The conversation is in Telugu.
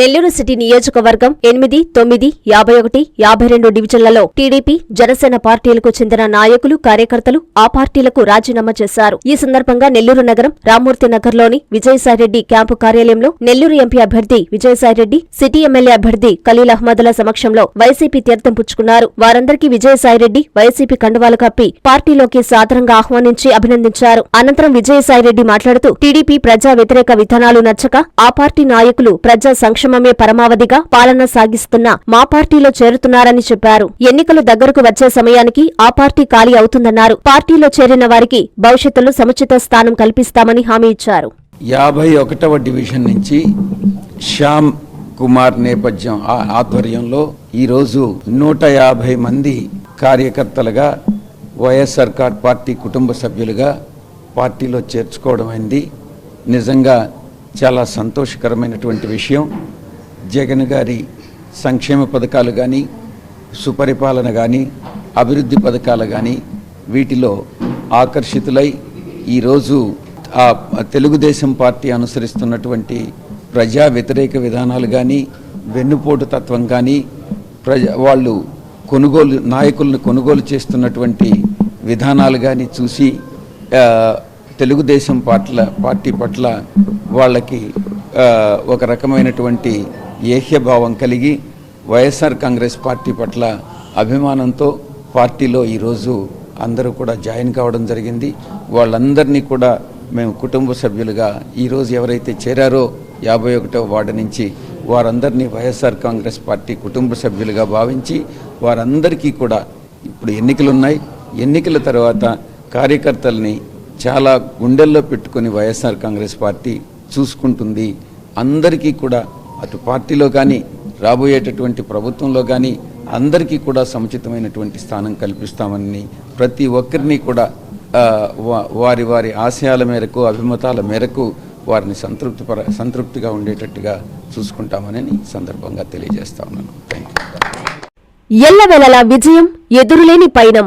నెల్లూరు సిటీ నియోజకవర్గం ఎనిమిది తొమ్మిది యాభై ఒకటి యాభై రెండు డివిజన్లలో టీడీపీ జనసేన పార్టీలకు చెందిన నాయకులు కార్యకర్తలు ఆ పార్టీలకు రాజీనామా చేశారు. ఈ సందర్భంగా నెల్లూరు నగరం రామ్మూర్తి నగర్లోని విజయసాయిరెడ్డి క్యాంపు కార్యాలయంలో నెల్లూరు ఎంపీ అభ్యర్థి విజయసాయిరెడ్డి సిటీ ఎమ్మెల్యే అభ్యర్థి ఖలీల్ అహ్మద్ల సమక్షంలో వైసీపీ తీర్థం పుచ్చుకున్నారు. వారందరికీ విజయసాయిరెడ్డి వైసీపీ కండువాలు కప్పి పార్టీలోకి సాదరంగా ఆహ్వానించి అభినందించారు. అనంతరం విజయసాయిరెడ్డి మాట్లాడుతూ టీడీపీ ప్రజా వ్యతిరేక విధానాలు నచ్చక ఆ పార్టీ నాయకులు ప్రజా సంక్షేమమే పరమావధిగా పాలన సాగిస్తున్న మా పార్టీలో చేరుతున్నారని చెప్పారు. ఎన్నికలు దగ్గరకు వచ్చే సమయానికి ఆ పార్టీ ఖాళీ అవుతుందన్నారు. పార్టీలో చేరిన వారికి భవిష్యత్తులో సముచిత స్థానం కల్పిస్తామని హామీ ఇచ్చారు. యాభై ఒకటవ డివిజన్ నుంచి శ్యామ్ కుమార్ నేపథ్యం ఆ- ఆధ్వర్యంలో ఈరోజు నూట యాభై మంది కార్యకర్తలుగా వైఎస్ఆర్ కార్ పార్టీ కుటుంబ సభ్యులుగా పార్టీలో చేర్చుకోవడం అయింది. నిజంగా చాలా సంతోషకరమైనటువంటి విషయం. జగన్ గారి సంక్షేమ పథకాలు కానీ సుపరిపాలన కానీ అభివృద్ధి పథకాలు కానీ వీటిలో ఆకర్షితులై ఈరోజు ఆ తెలుగుదేశం పార్టీ అనుసరిస్తున్నటువంటి ప్రజా వ్యతిరేక విధానాలు కానీ వెన్నుపోటు తత్వం కానీ ప్రజ వాళ్ళు కొనుగోలు నాయకులను కొనుగోలు చేస్తున్నటువంటి విధానాలు కానీ చూసి తెలుగుదేశం పట్ల పార్టీ పట్ల వాళ్ళకి ఒక రకమైనటువంటి ఏహ్యభావం కలిగి వైఎస్ఆర్ కాంగ్రెస్ పార్టీ పట్ల అభిమానంతో పార్టీలో ఈరోజు అందరూ కూడా జాయిన్ కావడం జరిగింది. వాళ్ళందరినీ కూడా మేము కుటుంబ సభ్యులుగా ఈరోజు ఎవరైతే చేరారో యాభై ఒకటో వార్డు నుంచి వారందరినీ వైఎస్ఆర్ కాంగ్రెస్ పార్టీ కుటుంబ సభ్యులుగా భావించి వారందరికీ కూడా ఇప్పుడు ఎన్నికలు ఉన్నాయి ఎన్నికల తర్వాత కార్యకర్తల్ని చాలా గుండెల్లో పెట్టుకొని వైఎస్ఆర్ కాంగ్రెస్ పార్టీ చూసుకుంటుంది. అందరికీ కూడా అటు పార్టీలో కానీ రాబోయేటటువంటి ప్రభుత్వంలో కానీ అందరికీ కూడా సముచితమైనటువంటి స్థానం కల్పిస్తామని ప్రతి ఒక్కరిని కూడా వారి వారి ఆశయాల మేరకు అభిమతాల మేరకు వారిని సంతృప్తి సంతృప్తిగా ఉండేటట్టుగా చూసుకుంటామని సందర్భంగా తెలియజేస్తా ఉన్నాను. థ్యాంక్ యూ ఎల్లవెలలా విజయం ఎదురులేని పయనం.